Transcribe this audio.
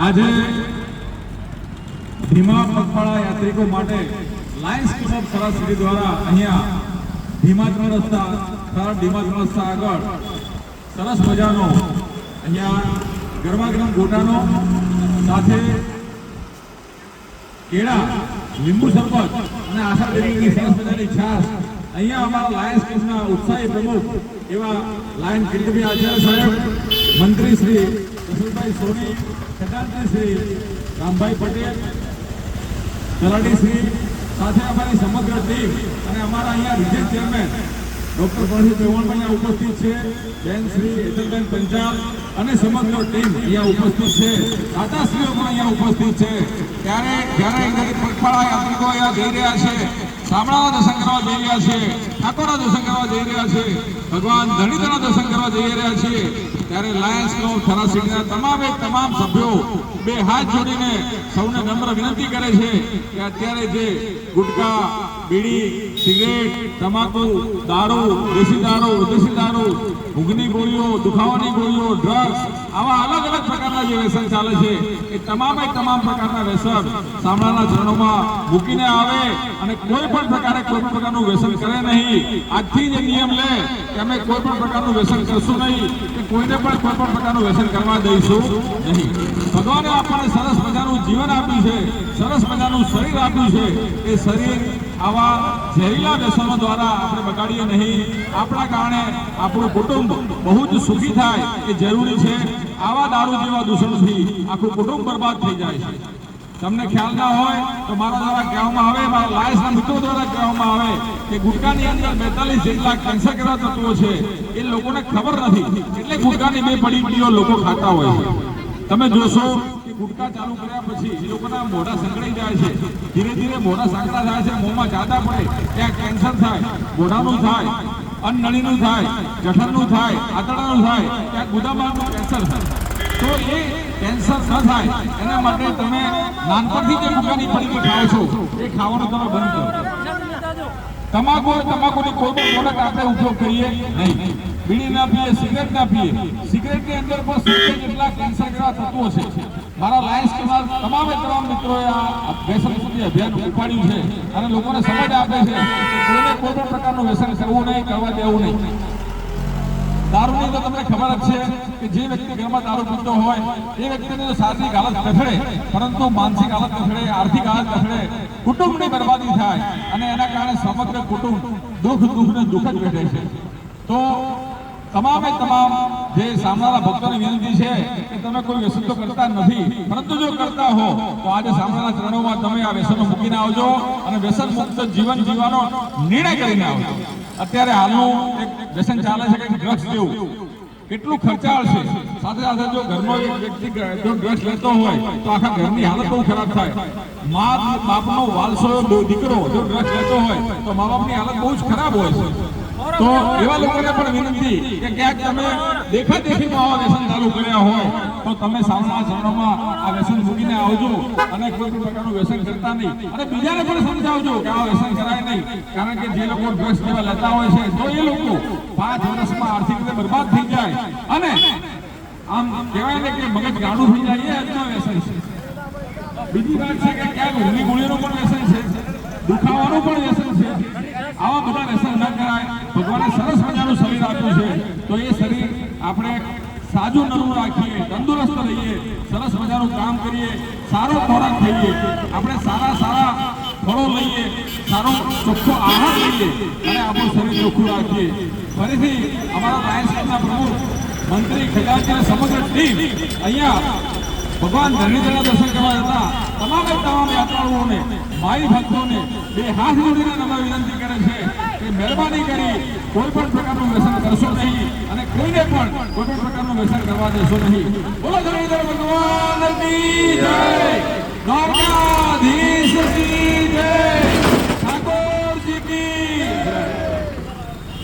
આજે ભીમા પગપાળા યાત્રિકો માટે લાયન્સ ક્લબ ઓફ સરસ સિટી દ્વારા અહીંયા ભીમા રસ્તા, ખરાબ ભીમા રસ્તા આગળ સરસ મજાનો અહીંયા ગરમાગરમ ગોટાનો સાથે કેળા, લીંબુ શરબત અને આશા દેવીની સરસ મજાની છાશ અહીંયા અમારા લાયન્સ ક્લબના ઉત્સાહી પ્રમુખ એવા લાયન કિરીટભાઈ આચાર્ય સાહેબ, મંત્રી શ્રી કશુભાઈ સોની ખજાનચી શ્રી રામભાઈ પટેલ, તલાટી શ્રી સાથે અમારી સમગ્ર ટીમ અને અમારા અહીંયા રિજિટ ચેરમેન ડોક્ટર પ્રણજી ચૌહાણ ઉપસ્થિત છે, બેન શ્રી હેતલબેન પંચાલ અને સમગ્ર ટીમ અહીંયા ઉપસ્થિત છે. દાદાશ્રીઓ પણ અહીંયા ઉપસ્થિત છે. ત્યારે જ્યારે અહીં પગપાળા યાત્રિકો અહીંયા જઈ રહ્યા છે. શામળાના દર્શન કરવા જઈ રહ્યા છે, ઠાકોરના દર્શન કરવા જઈ રહ્યા છે, ભગવાન ધણીધરના દર્શન કરવા જઈ રહ્યા છીએ ત્યારે લાયન્સ ક્લબ થરા તમામે તમામ સભ્યો બે હાથ જોડીને સૌને નમ્ર વિનંતી કરે છે કે અત્યારે જે ગુટકા, બીડી, સિગરેટ, તમાકુ, દારૂ, દેશી દારૂ, વિદેશી દારૂ ઊંઘની ગોળીઓ, દુખાવાની ગોળીઓ ડ્રગ્સ આવા અલગ અલગ પ્રકારના જે વ્યસન ચાલે છે, એ તમામે તમામ પ્રકારના વ્યસન સામળાના ચરણોમાં મૂકીને આવે અને કોઈ પણ પ્રકારે કોઈ પ્રકારનું વ્યસન કરે નહીં. આજથી જ નિયમ લે કે અમે કોઈ પણ પ્રકારનું વ્યસન કરશું નહીં, કે કોઈને પણ કોઈ પણ પ્રકારનું વ્યસન કરવા દઈશું નહીં. ભગવાને આપણને સરસ મજાનું જીવન આપ્યું છે, સરસ મજાનું શરીર આપ્યું છે. એ શરીર આવા ઝેરીલા વ્યસનો દ્વારા આપણે બગાડીએ નહીં. આપણા કારણે આપણું કુટુંબ બહુ જ સુખી થાય, એ જરૂરી છે. આવા દારૂ જેવા દૂષણથી આખું કુટુંબ બરબાદ થઈ જાય છે. તમને ખ્યાલ ના હોય તો મારા દ્વારા કહેવામાં આવે, મારા લાયસના મિત્રો દ્વારા કહેવામાં આવે કે ગુટકાની અંદર બેતાલીસ જેટલા કેન્સર જેવા તત્વો છે, એ લોકોને ખબર નથી. એટલે ગુટકાની બે પડીઓ લોકો ખાતા હોય છે. તમે જોશો ગુટકા ચાલુ કર્યા પછી એ લોકોના મોઢા સંકળાઈ જાય છે. ધીરે ધીરે મોઢા સાંકડા થાય છે, મોંમાં જાતા પડે, ત્યાં કેન્સર થાય મોઢાનું થાય અન્નળીનું થાય, જઠરનું થાય, આંતરડાનું થાય, ત્યાં ગુદામાનું કેન્સર થાય. તો એ કેન્સર ન થાય. એના માટે તમે નાનપણથી જે મકાની પડીકી ખાઓ છો. એ ખાવાનું તમે બંધ કરો. તમાકુ તમાકુની કોઈ પણ પ્રોડક્ટ આપણે ઉપયોગ કરીએ નહીં. બીડી ના પીએ, સિગરેટ ના પીએ. સિગરેટની અંદર પણ સૌથી જેટલા કેન્સર જેવા તત્વો છે. મારા લાયન્સ કેનાલ તમામે તમામ મિત્રોએ આ વ્યસન સુધી અભિયાન ઉપાડ્યું છે અને લોકોને સમજ આપે છે કોઈને કોઈ પણ પ્રકારનું વ્યસન કરવું નહીં, કરવા દેવું નહીં. દારૂની તો તમને ખબર જ છે કે જે વ્યક્તિ ઘરમાં દારૂ પીતો હોય, એ વ્યક્તિની શારીરિક હાલત કથળે, પરંતુ માનસિક હાલત કથળે, આર્થિક હાલત કથળે, કુટુંબની બરબાદી થાય અને એના કારણે સમગ્ર કુટુંબ દુઃખ દુઃખને દુઃખ જ વેઠે છે. તો તમામે તમામ જે સામનારા ભક્તોને વિનંતી છે કે તમે કોઈ વ્યસન તો કરતા નથી, પરંતુ જો કરતા હો, તો આજે સામનાના ચરણોમાં તમે આ વ્યસનો મૂકીને આવજો અને વ્યસન મુક્ત જીવન જીવવાનો નિર્ણય કરીને આવજો. અત્યારે હાલનું એક વ્યસન ચાલે છે કે ડ્રગ્સ જેવું. કેટલું ખર્ચાળ છે. સાથે સાથે જો ઘરનો વ્યક્તિ જો ડ્રગ્સ લેતો હોય, તો આખા ઘરની હાલત બહુ ખરાબ થાય. મા બાપનો વાલસો દીકરો, જો ડ્રગ્સ લેતો હોય, તો મા બાપની હાલત બહુ જ ખરાબ હોય છે. તો એવા લોકોને પણ વિનંતી કે ક્યાંક તમે દેખા આવા વ્યસન ચાલુ કર્યા હોય તો તમે સાવના ચરણોમાં આ વ્યસન મૂકીને આવજો. અને કોઈ પ્રકારનું વ્યસન કરતા નહીં. અને બીજાને પણ સમજાવજો કે આ વ્યસન કરાય નહીં. કારણ કે જે લોકો ડ્રગ્સ જેવા લેતા હોય છે, તો એ લોકો પાંચ વર્ષમાં આર્થિક રીતે બરબાદ થઈ જાય. અને આમ કહેવાય ને કે મગજ ગાડું થઈ જાય, એ આજના વ્યસન છે. બીજી વાત છે કે ક્યાંક ઊંઘની ગોળીનું પણ વ્યસન છે. દુખાવાનું પણ વ્યસન છે. આવા બધા વ્યસન ન કરાય. ભગવાને સરસ મજાનું શરીર આપ્યું છે. તો એ શરીર આપણે સાજું નરવું રાખીએ, તંદુરસ્ત રહીએ, સરસ મજાનું કામ કરીએ, સારો ખોરાક થઈએ આપણે સારા સારા ફળો લઈએ, સારો ચોખ્ખો આહાર લઈએ અને આપણું શરીર ચોખ્ખું રાખીએ. ફરીથી અમારા લાયન્સ પ્રમુખ, મંત્રી ખજાનચી અને સમગ્ર ટીમ અહીંયા ભગવાન ધરણીધરના દર્શન કરવા જતા તમામે તમામ યાત્રાળુઓને માઈ ભક્તોને બે હાથ જોડીને નમ્ર વિનંતી કરે છે. મહેરબાની કરી કોઈ પણ પ્રકારનું વ્યસન કરશો નહીં અને કોઈને પણ કોઈ પણ પ્રકારનું વ્યસન કરવા દેશો નહીં. બોલો ધરણીધર ભગવાન જય.